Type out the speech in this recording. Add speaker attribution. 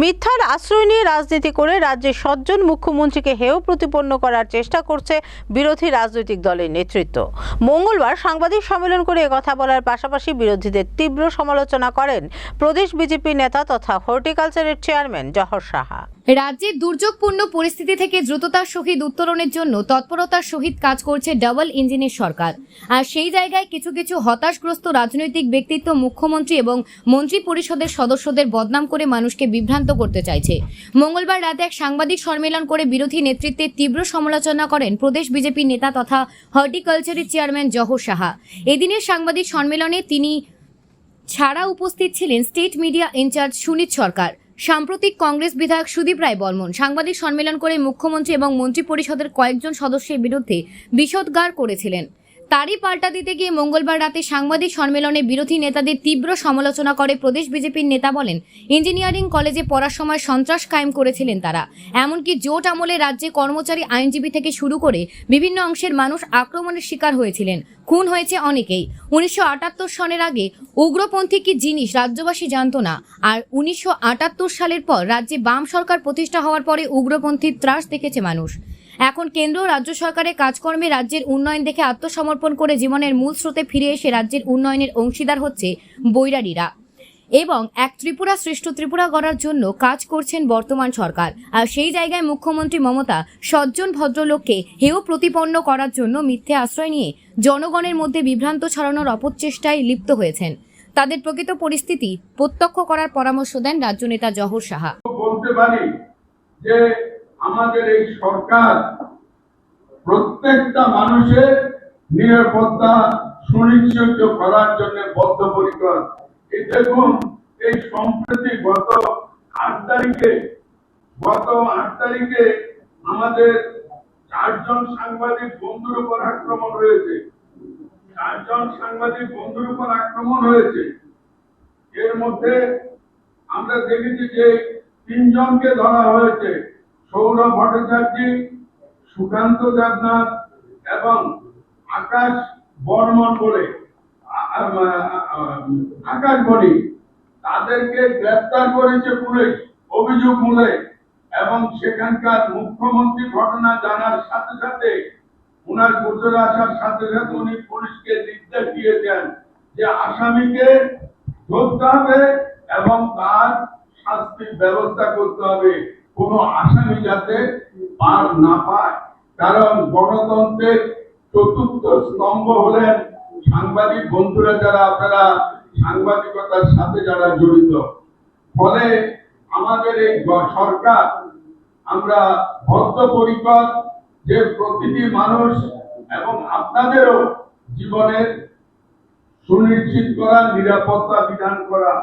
Speaker 1: মিথ্যার আশ্রয় নিয়ে রাজনীতি করে রাজ্যের সজ্জন মুখ্যমন্ত্রীকে হেয় প্রতিপন্ন করার চেষ্টা করছে বিরোধী রাজনৈতিক দলের নেতৃত্ব। মঙ্গলবার সাংবাদিক সম্মেলন করে কথা বলার পাশাপাশি বিরোধীদের তীব্র সমালোচনা করেন প্রদেশ বিজেপি নেতা তথা হর্টিকালচারের চেয়ারম্যান জহর সাহা।
Speaker 2: রাজ্যের দুর্যোগপূর্ণ পরিস্থিতি থেকে দ্রুততার সহিত উত্তরণের জন্য তৎপরতার সহিত কাজ করছে ডাবল ইঞ্জিনের সরকার। আর সেই জায়গায় কিছু কিছু হতাশগ্রস্ত রাজনৈতিক ব্যক্তিত্ব, মুখ্যমন্ত্রী এবং মন্ত্রী পরিষদের সদস্যদের বদনাম করে মানুষকে বিভ্রান্ত করতে চাইছে। মঙ্গলবার রাতে এক সাংবাদিক সম্মেলন করে বিরোধী নেতৃত্বের তীব্র সমালোচনা করেন প্রদেশ বিজেপি নেতা তথা হর্টিকালচারের চেয়ারম্যান জহর সাহা। এদিনের সাংবাদিক সম্মেলনে তিনি ছাড়া উপস্থিত ছিলেন state media incharge Sunit Sarkar. সাম্প্রতিক কংগ্রেস বিধায়ক সুদীপ রায় বর্মন সাংবাদিক সম্মেলন করে মুখ্যমন্ত্রী এবং মন্ত্রী পরিষদের কয়েকজন সদস্যের বিরুদ্ধে বিষোদ্গার করেছিলেন। তারই পাল্টা দিতে গিয়ে মঙ্গলবার রাতে সাংবাদিক সম্মেলনে বিরোধী নেতাদের তীব্র সমালোচনা করে প্রদেশ বিজেপির নেতা বলেন, ইঞ্জিনিয়ারিং কলেজে পড়ার সময় সন্ত্রাস কায়েম করেছিলেন তারা। এমনকি জোট আমলে রাজ্যে কর্মচারী আইনজীবী থেকে শুরু করে বিভিন্ন অংশের মানুষ আক্রমণের শিকার হয়েছিলেন। খুন হয়েছে অনেকেই। উনিশশো আটাত্তর সনের আগে উগ্রপন্থী কি জিনিস রাজ্যবাসী জানত না। আর উনিশশো আটাত্তর সালের পর রাজ্যে বাম সরকার প্রতিষ্ঠা হওয়ার পরে উগ্রপন্থীর ত্রাস দেখেছে মানুষ। এখন কেন্দ্র রাজ্য সরকারের কাজকর্মে রাজ্যের উন্নয়ন দেখে আত্মসমর্পণ করে জীবনের মূল স্রোতে ফিরে এসে রাজ্যের উন্নয়নের অংশীদার হচ্ছে বৈরারীরা। এবং এক ত্রিপুরা শ্রেষ্ঠ ত্রিপুরা গড়ার জন্য কাজ করছেন বর্তমান সরকার। আর সেই জায়গায় মুখ্যমন্ত্রী মমতা সজ্জন ভদ্রলোককে হেয় প্রতিপন্ন করার জন্য মিথ্যে আশ্রয় নিয়ে জনগণের মধ্যে বিভ্রান্ত ছড়ানোর অপচেষ্টায় লিপ্ত হয়েছেন। তাদের প্রকৃত পরিস্থিতি প্রত্যক্ষ করার পরামর্শ দেন রাজ্য নেতা জহর সাহা।
Speaker 3: বলতে পারি যে আমাদের এই সরকার প্রত্যেকটা মানুষের নিরাপত্তা সুনিশ্চিত করার জন্য বদ্ধপরিকর। এই দেখুন, এই সম্প্রতি গত আট তারিখে, গত আট তারিখে আমাদের চারজন সাংবাদিক বন্ধুর উপর আক্রমণ হয়েছে। চারজন সাংবাদিক বন্ধুর উপর আক্রমণ হয়েছে। এর মধ্যে আমরা দেখেছি যে তিনজনকে ধরা হয়েছে। সৌরভ ভট্টাচার্য, সুকান্ত দেবনাথ এবং আকাশ বর্মন বলে আকাশ বণি তাদেরকে গ্রেফতার করেছে পুলিশ, অভিযোগ মূলে এবং সেখানকার মুখ্যমন্ত্রী ঘটনা জানার সাথে সাথে উনার গোচরে আসার সাথে সাথে উনি পুলিশকে নির্দেশ দিয়েছেন যে আসামিকে ধরতে হবে এবং তার শাস্তির ব্যবস্থা করতে হবে। কোন আসামি যাতে পার না পায়, কারণ গণতন্ত্রের চতুর্থ স্তম্ভ হলেন সাংবাদিক বন্ধুরা যারা, আপনারা সাংবাদিকতার সাথে যারা জড়িত। ফলে আমাদের এই সরকার, আমরা বদ্ধপরিকর যে প্রতিটি মানুষ এবং আপনাদেরও জীবনের সুনিশ্চিত করা নিরাপত্তা বিধান করা